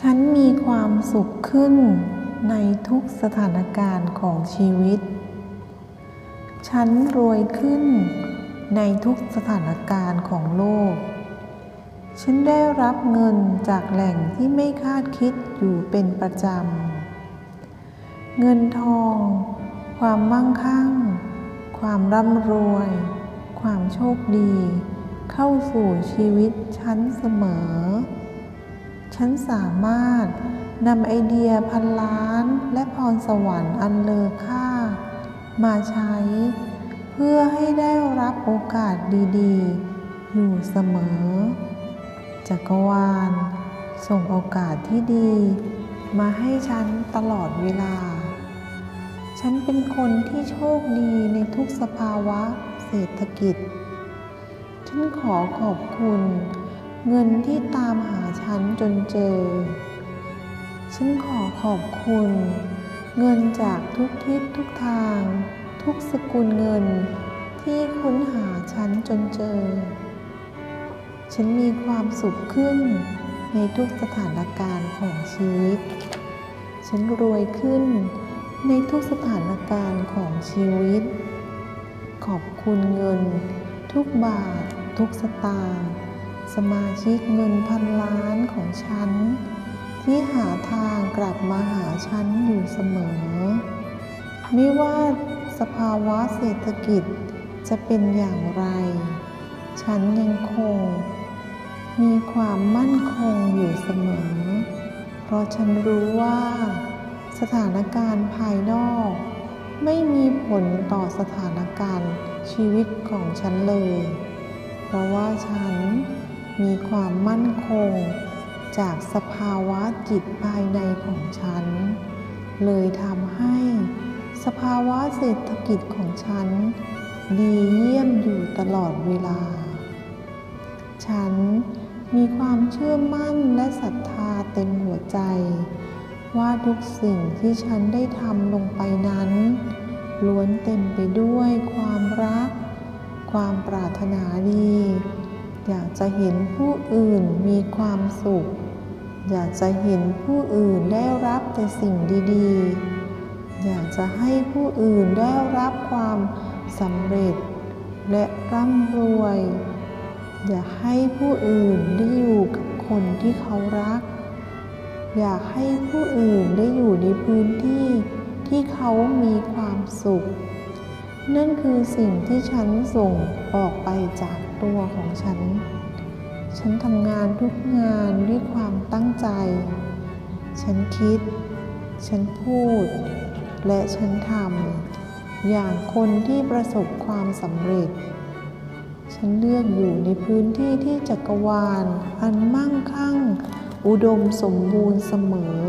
ฉันมีความสุขขึ้นในทุกสถานการณ์ของชีวิต ฉันรวยขึ้นในทุกสถานการณ์ของโลก ฉันได้รับเงินจากแหล่งที่ไม่คาดคิดอยู่เป็นประจำ เงินทอง ความมั่งคั่ง ความร่ำรวย ความโชคดี เข้าสู่ชีวิตฉันเสมอ ฉันสามารถนำไอเดียพันล้านและพรสวรรค์อันเลอค่า มาใช้ เพื่อให้ได้รับโอกาสดีๆ อยู่เสมอ จักรวาล ส่งโอกาสที่ดี มาให้ฉันตลอดเวลา ฉันเป็นคนที่โชคดีในทุกสภาวะเศรษฐกิจ ฉันขอขอบคุณ เงินที่ตามหาฉันจนเจอ ฉันขอขอบคุณ เงินจากทุกทิศทุกทาง ทุกสกุลเงินที่ค้นหาฉันจนเจอ ฉันมีความสุขขึ้นในทุกสถานการณ์ของชีวิต ฉันรวยขึ้นในทุกสถานการณ์ของชีวิต ขอบคุณเงิน ทุกบาท ทุกสตางค์ สมาชิกเงินพันล้านของฉัน ที่หาทางกลับมาหาฉันอยู่เสมอ ไม่ว่าสภาวะเศรษฐกิจจะเป็นอย่างไร ฉันยังคง มีความมั่นคงอยู่เสมอ เพราะฉันรู้ว่า สถานการณ์ภายนอก ไม่มีผลต่อสถานการณ์ชีวิตของฉันเลย เพราะว่าฉัน มีความมั่นคง จากสภาวะจิตภายในของฉัน เลยทำให้สภาวะเศรษฐกิจของฉัน ดีเยี่ยมอยู่ตลอดเวลา ฉันมีความเชื่อมั่นและศรัทธาเต็มหัวใจ ว่าทุกสิ่งที่ฉันได้ทำลงไปนั้น ล้วนเต็มไปด้วยความรัก ความปรารถนาดี อยากจะเห็นผู้อื่นมีความสุข อยากจะเห็นผู้อื่นได้รับแต่สิ่งดีๆ อยากจะให้ผู้อื่นได้รับความสำเร็จ และร่ำรวย อยากให้ผู้อื่นได้อยู่กับคนที่เขารัก อยากให้ผู้อื่นได้อยู่ในพื้นที่ที่เขามีความสุข นั่นคือสิ่งที่ฉันส่งออกไปจาก ตัวของฉัน ฉันทำงานทุกงานด้วยความตั้งใจ ฉันคิด ฉันพูด และฉันทำอย่างคนที่ประสบความสำเร็จ ฉันเลือกอยู่ในพื้นที่ที่จักรวาล อันมั่งคั่ง อุดมสมบูรณ์เสมอ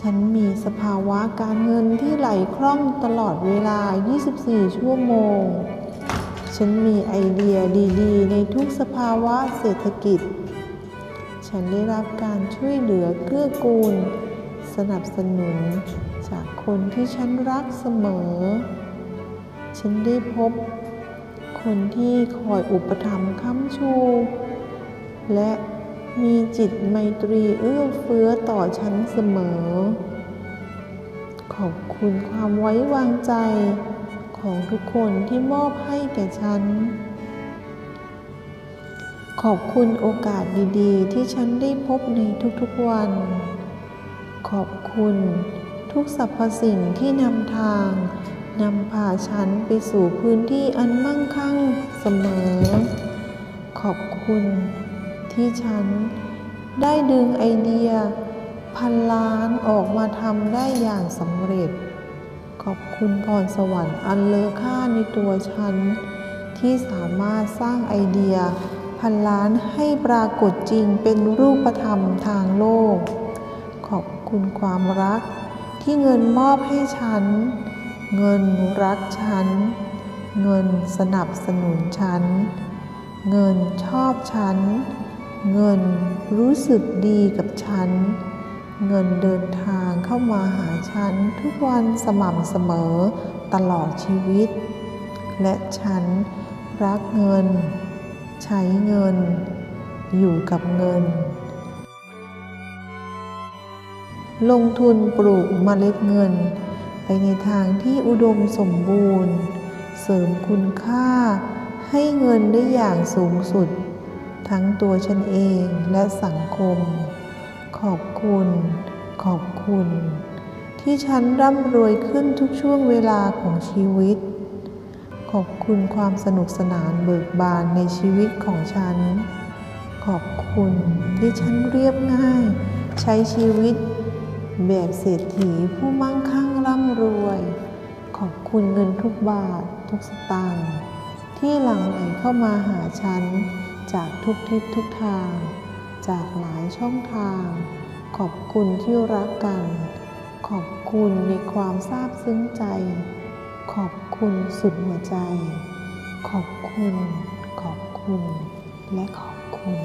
ฉันมีสภาวะการเงินที่ไหลคล่องตลอดเวลา 24 ชั่วโมง ฉันมีไอเดียดีๆ ในทุกสภาวะเศรษฐกิจ ฉันได้รับการช่วยเหลือเกื้อกูล สนับสนุน จากคนที่ฉันรักเสมอ ฉันได้พบ คนที่คอยอุปถัมภ์ค้ำชู และมีจิตไมตรีเอื้อเฟื้อต่อฉันเสมอ ขอบคุณความไว้วางใจ ของทุกคนที่มอบให้แก่ฉัน ขอบคุณโอกาสดีๆ ที่ฉันได้พบในทุกๆวัน ขอบคุณทุกสรรพสิ่งที่นำทางนำพาฉันไปสู่พื้นที่อันมั่งคั่งเสมอ ขอบคุณที่ฉันได้ดึงไอเดียพันล้านออกมาทำได้อย่างสำเร็จ ขอบคุณพรสวรรค์อันเลอค่าในตัวฉัน ที่สามารถสร้างไอเดียพันล้านให้ปรากฏจริงเป็นรูปธรรมทางโลก ขอบคุณความรักที่เงินมอบให้ฉัน เงินรักฉัน เงินสนับสนุนฉัน เงินชอบฉัน เงินรู้สึกดีกับฉัน เงินเดินทางเข้ามาหาฉันทุกวันสม่ำเสมอตลอดชีวิต และฉันรักเงิน ใช้เงิน อยู่กับเงิน ลงทุนปลูกเมล็ดเงิน ไปในทางที่อุดมสมบูรณ์ เสริมคุณค่าให้เงินได้อย่างสูงสุด ทั้งตัวฉันเองและสังคม อบคุณ ขอบคุณ ที่ฉันร่ำรวยขึ้นทุกช่วงเวลาของชีวิต ขอบคุณความสนุกสนานเบิกบานในชีวิตของฉัน ขอบคุณที่ฉันเรียบง่าย ใช้ชีวิต แบบเศรษฐีผู้มั่งคั่งร่ำรวย ขอบคุณเงินทุกบาททุกสตางค์ที่หลั่งไหลเข้ามาหาฉันจากทุกทิศทุกทาง จากหลายช่องทาง ขอบคุณที่รักกัน ขอบคุณในความซาบซึ้งใจ ขอบคุณสุดหัวใจ ขอบคุณ ขอบคุณ และขอบคุณ